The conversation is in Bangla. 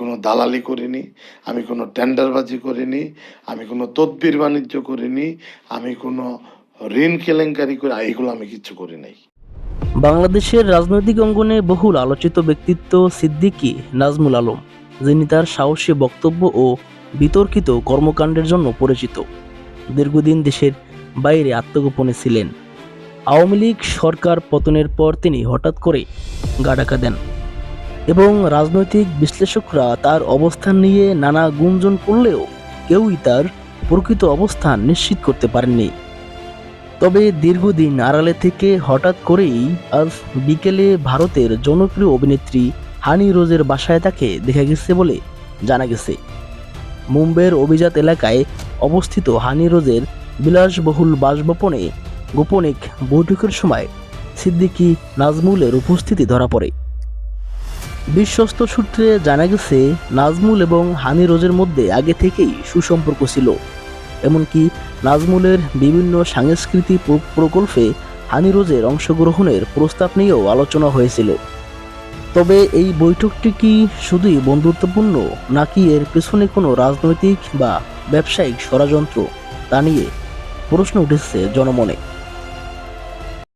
কোনো দালালি করিনি, আমি কোনো টেন্ডারবাজি করিনি, আমি কোনো তদবির বাণিজ্য করিনি, আমি কোনো ঋণ কেলেঙ্কারি করে এইগুলো আমি কিচ্ছু করি নাই। বাংলাদেশের রাজনৈতিক অঙ্গনে বহুল আলোচিত ব্যক্তিত্ব সিদ্দিকী নাজমুল আলম, যিনি তার সাহসী বক্তব্য ও বিতর্কিত কর্মকাণ্ডের জন্য পরিচিত। দীর্ঘদিন দেশের বাইরে আত্মগোপনে ছিলেন। আওয়ামী লীগ সরকার পতনের পর তিনি হঠাৎ করে গা ঢাকা দেন। এবং রাজনৈতিক বিশ্লেষকরা তার অবস্থান নিয়ে নানা গুঞ্জন করলেও কেউই তার প্রকৃত অবস্থান নিশ্চিত করতে পারেননি। তবে দীর্ঘদিন আড়ালে থেকে হঠাৎ করেই আজ বিকেলে ভারতের জনপ্রিয় অভিনেত্রী হানি রোজের বাসায় তাকে দেখা গেছে বলে জানা গেছে। মুম্বাইয়ের অভিজাত এলাকায় অবস্থিত হানি রোজের বিলাসবহুল বাসভবনে গোপনিক বৈঠকের সময় সিদ্দিকী নাজমুলের উপস্থিতি ধরা পড়ে। বিশ্বস্ত সূত্রে জানা গেছে, নাজমুল এবং হানি রোজের মধ্যে আগে থেকেই সুসম্পর্ক ছিল। এমনকি নাজমুলের বিভিন্ন সাংস্কৃতিক প্রকল্পে হানি রোজের অংশগ্রহণের প্রস্তাব নিয়েও আলোচনা হয়েছিল। তবে এই বৈঠকটি কি শুধুই বন্ধুত্বপূর্ণ, নাকি এর পেছনে কোনো রাজনৈতিক বা ব্যবসায়িক ষড়যন্ত্র, তা নিয়ে প্রশ্ন উঠেছে জনমনে।